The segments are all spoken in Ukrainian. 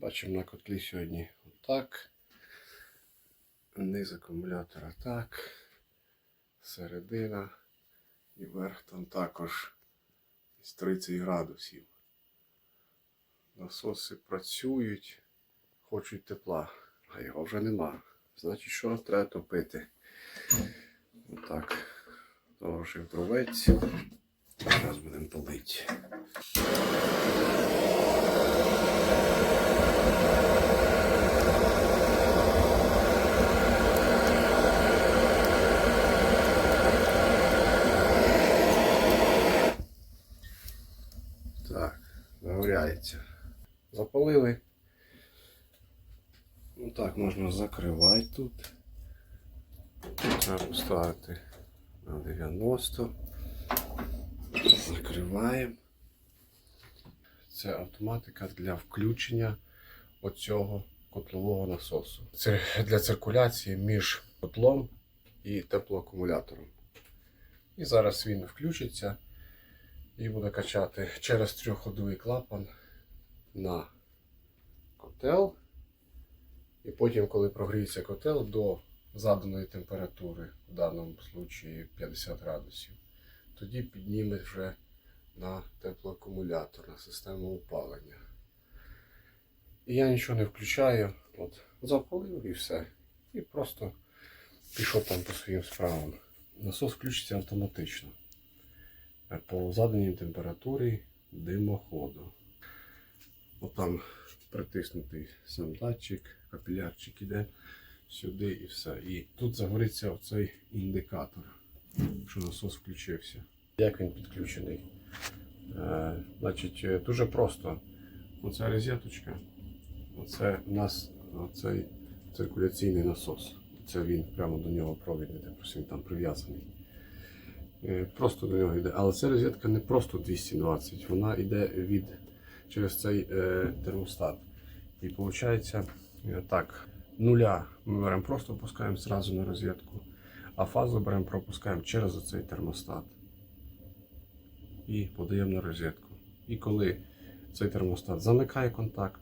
Бачимо на котлі сьогодні отак. Низ акумулятора так. Середина. І верх там також із 30 градусів. Насоси працюють, хочуть тепла, а його вже нема. Значить, що треба топити. Отак. Доложив дровець. Зараз будемо полити. Так, загоряється. Запалили. Ну так, можна закривати тут. Треба поставити на 90. Закриваємо. Це автоматика для включення оцього котлового насосу. Це для циркуляції між котлом і теплоакумулятором. І зараз він включиться і буде качати через трьохходовий клапан на котел. І потім, коли прогріється котел до заданої температури, в даному випадку 50 градусів, тоді підніме вже на теплоакумулятор, на систему опалення. І я нічого не включаю, от, запалив і все. І просто пішов там по своїм справам. Насос включиться автоматично по заданій температурі димоходу. От там притиснутий сам датчик, капілярчик іде сюди і все. І тут загориться оцей індикатор, що насос включився. Як він підключений? Е, значить, е, дуже просто. Оця розеточка, оце у нас оцей циркуляційний насос. Це він прямо до нього провід іде, просто він там прив'язаний. Е, Просто до нього йде. Але ця розетка не просто 220, вона йде від через цей е, термостат. І виходить так, нуля ми беремо просто опускаємо зразу на розетку, а фазу беремо пропускаємо через цей термостат. І подаємо на розетку. І коли цей термостат замикає контакт,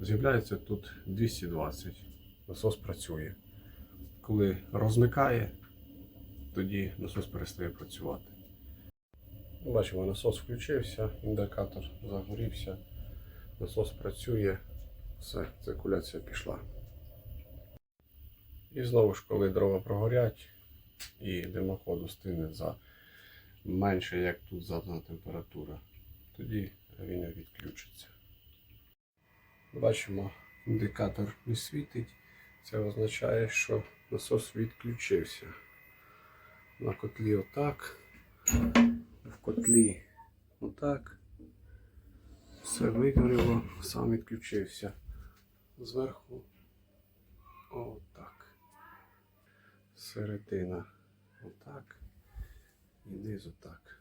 з'являється тут 220. Насос працює. Коли розмикає, тоді насос перестає працювати. Бачимо, насос включився, індикатор загорівся, насос працює, все, циркуляція пішла. І знову ж, коли дрова прогорять і димоходу стине за менше, як тут задана температура, тоді він відключиться. Бачимо, індикатор не світить. Це означає, що насос відключився. На котлі отак. Котлі отак. Все вигоріло, сам відключився. Зверху отак. Середина отак. І низ отак.